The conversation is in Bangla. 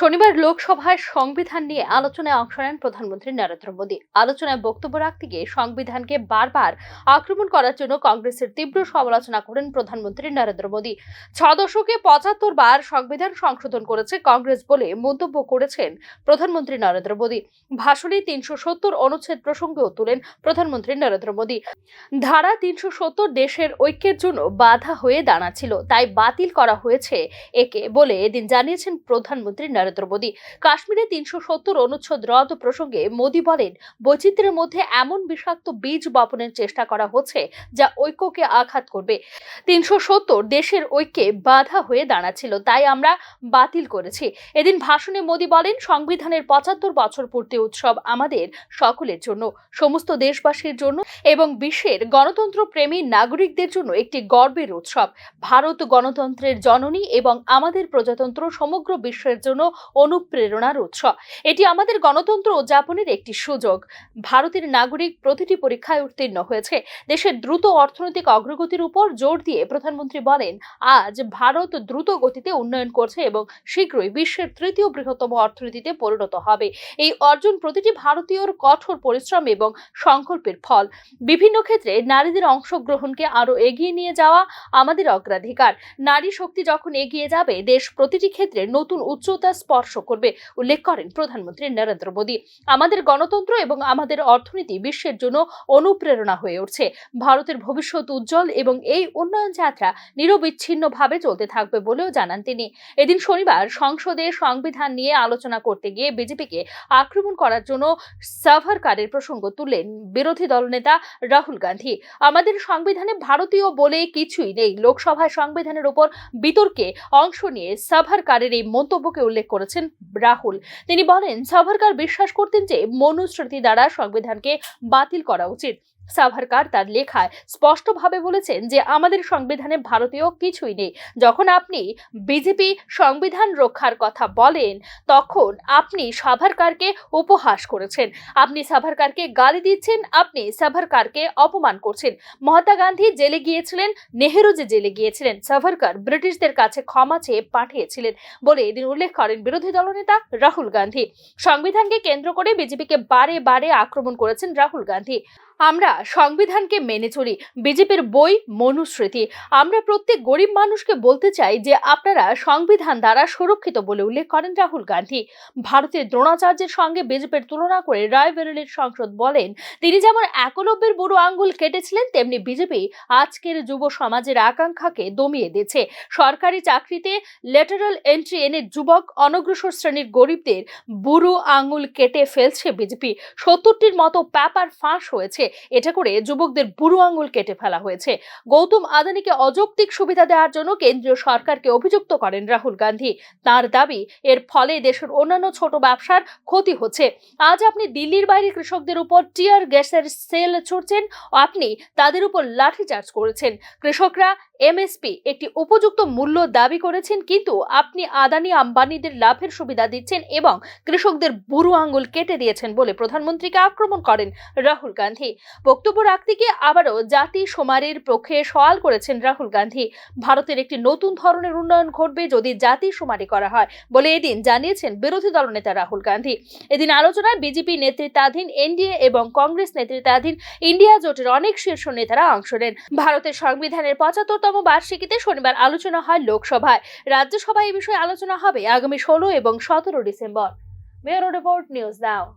শনিবার লোকসভায় সংবিধান নিয়ে আলোচনায় অংশ নেন প্রধানমন্ত্রী নরেন্দ্র মোদী। আলোচনায় বক্তব্য রাখতে গিয়ে সংবিধানকে বারবার আক্রমণ করার জন্য কংগ্রেসের তীব্র সমালোচনা করেন প্রধানমন্ত্রী নরেন্দ্র মোদী। ছ দশকে পঁচাত্তর বার সংবিধান সংশোধন করেছে কংগ্রেস বলে মন্তব্য করেছেন প্রধানমন্ত্রী নরেন্দ্র মোদী। ভাষণে তিনশো সত্তর অনুচ্ছেদ প্রসঙ্গেও তুলেন প্রধানমন্ত্রী নরেন্দ্র মোদী। ধারা তিনশো সত্তর দেশের ঐক্যের জন্য বাধা হয়ে দাঁড়াচ্ছিল, তাই বাতিল করা হয়েছে একে বলে এদিন জানিয়েছেন প্রধানমন্ত্রী নরেন্দ্র মোদী। কাশ্মীরে তিনশো সত্তর অনুচ্ছেদ রদ প্রসঙ্গে মোদী বলেন, বৈচিত্র্যের মধ্যে এমন বিষাক্ত বীজ বপনের চেষ্টা করা হচ্ছে যা ঐক্যকে আঘাত করবে। তিনশো সত্তর দেশের ঐক্যে বাধা হয়ে দাঁড়াচ্ছিল, তাই আমরা বাতিল করেছি। এদিন ভাষণে মোদী বলেন, সংবিধানের পঁচাত্তর বছর পূর্তি উৎসব আমাদের সকলের জন্য, সমস্ত দেশবাসীর জন্য এবং বিশ্বের গণতন্ত্র প্রেমী নাগরিকদের জন্য একটি গর্বের উৎসব। ভারত গণতন্ত্রের জননী এবং আমাদের প্রজাতন্ত্র সমগ্র বিশ্বের জন্য অনুপ্রেরণার উৎস। এটি আমাদের গণতন্ত্র উদযাপনের একটি সুযোগ। ভারতের নাগরিক প্রতিটি পরীক্ষায় উত্তীর্ণ হয়েছে। দেশের দ্রুত অর্থনৈতিক অগ্রগতির উপর জোর দিয়ে প্রধানমন্ত্রী বলেন, আজ ভারত দ্রুত গতিতে উন্নয়ন করছে এবং শীঘ্রই বিশ্বের তৃতীয় বৃহত্তম অর্থনীতিতে পরিণত হবে। এই অর্জন প্রতিটি ভারতীয়র কঠোর পরিশ্রম এবং সংকল্পের ফল। বিভিন্ন ক্ষেত্রে নারীদের অংশগ্রহণকে আরও এগিয়ে নিয়ে যাওয়া আমাদের অগ্রাধিকার। নারী শক্তি যখন এগিয়ে যাবে, দেশ প্রতিটি ক্ষেত্রে নতুন উচ্চতা স্পর্শ করবে, উল্লেখ করেন প্রধানমন্ত্রী নরেন্দ্র মোদী। আমাদের গণতন্ত্র এবং আমাদের অর্থনীতি বিশ্বের জন্য অনুপ্রেরণা হয়ে উঠছে। ভারতের ভবিষ্যৎ উজ্জ্বল এবং এই উন্নয়ন যাত্রা নিরবিচ্ছিন্নভাবে চলতে থাকবে বলেও জানান তিনি। এদিন শনিবার সংসদে সংবিধান নিয়ে আলোচনা করতে গিয়ে বিজেপিকে আক্রমণ করার জন্য সাভারকারের প্রসঙ্গ তুললেন বিরোধী দলনেতা রাহুল গান্ধী। আমাদের সংবিধানে ভারতীয় বলে কিছুই নেই। লোকসভায় সংবিধানের উপর বিতর্কে অংশ নিয়ে সাভারকারের এই মন্তব্যকে উল্লেখ করেছেন রাহুল। তিনি বলেন সাভারকার বিশ্বাস করতেন যে মনুস্মৃতি দ্বারা সংবিধানকে বাতিল করা উচিত। সাভারকার তার লেখায় স্পষ্টভাবে বলেছেন যে আমাদের সংবিধানে ভারতীয় কিছুই নেই। যখন আপনি বিজেপি সংবিধান রক্ষার কথা বলেন, তখন আপনি সাভারকারকে উপহাস করেছেন। আপনি সাভারকারকে গালি দিচ্ছেন, আপনি সাভারকারকে অপমান করছেন। মহাত্মা গান্ধী জেলে গিয়েছিলেন, নেহেরু যে জেলে গিয়েছিলেন, সাভারকার ব্রিটিশদের কাছে ক্ষমা চেয়ে পাঠিয়েছিলেন বলে এদিন উল্লেখ করেন বিরোধী দলনেতা রাহুল গান্ধী। সংবিধানকে কেন্দ্র করে বিজেপিকে বারে বারে আক্রমণ করেছেন রাহুল গান্ধী। আমরা সংবিধানকে মেনে চলি। বিজেপির বই, মনুস্মৃতি। আমরা প্রত্যেক গরিব মানুষকে বলতে চাই যে আপনারা সংবিধান দ্বারা সুরক্ষিত বলে উল্লেখ করেন রাহুল গান্ধী। ভারতের দ্রোণাচার্যের সঙ্গে বিজেপির তুলনা করে রায়বেরেলির সংসদ বলেন, তিনি যেমন একলব্যের বুড়ো আঙ্গুল কেটেছিলেন, তেমনি বিজেপি আজকের যুব সমাজের আকাঙ্ক্ষাকে দমিয়ে দিয়েছে। সরকারি চাকরিতে লেটারাল এন্ট্রি এনে যুবক অনগ্রসর শ্রেণির গরিবদের বুড়ো আঙুল কেটে ফেলছে বিজেপি। সত্তরটির মতো পেপার ফাঁস হয়েছে। এটা করে যুবকদের বুড়ো আঙুল কেটে ফেলা হয়েছে। গৌতম আদানিকে অযৌক্তিক সুবিধা দেওয়ার জন্য কেন্দ্রীয় সরকারকে অভিযুক্ত করেন রাহুল গান্ধী। তার দাবি, এর ফলে দেশের অন্যান্য ছোট ব্যবসার ক্ষতি হচ্ছে। আজ আপনি দিল্লির বাইরে কৃষকদের উপর টিয়ার গ্যাসের সেল ছুটছেন আপনি তাদের উপর লাঠিচার্জ করেছেন। কৃষকরা এমএসপি একটি উপযুক্ত মূল্য দাবি করেছেন, কিন্তু আপনি আদানি আম্বানিদের লাভের সুবিধা দিচ্ছেন এবং কৃষকদের বুড়ো আঙ্গুল কেটে দিয়েছেন বলে প্রধানমন্ত্রীকে আক্রমণ করেন রাহুল গান্ধী। বক্তব্য রাখতে গিয়ে আবারও জাতি সমারের পক্ষে সওয়াল করেছেন রাহুল গান্ধী। ভারতের একটি নতুন ধরনের উন্নয়ন ঘটবে যদি জাতি সমারি করা হয় বলে এদিন জানিয়েছেন বিরোধী দলনেতা রাহুল গান্ধী। এদিন আলোচনায় বিজেপি নেতৃত্বাধীন, এনডিএ এবং কংগ্রেস নেতৃত্বাধীন ইন্ডিয়া জোটের অনেক শীর্ষ নেতারা অংশ নেন। ভারতের সংবিধানের পঁচাত্তরতম বার্ষিকীতে শনিবার আলোচনা হয় লোকসভায়। রাজ্যসভায় এ বিষয়ে আলোচনা হবে আগামী ষোলো এবং সতেরো December. Mayor report news now.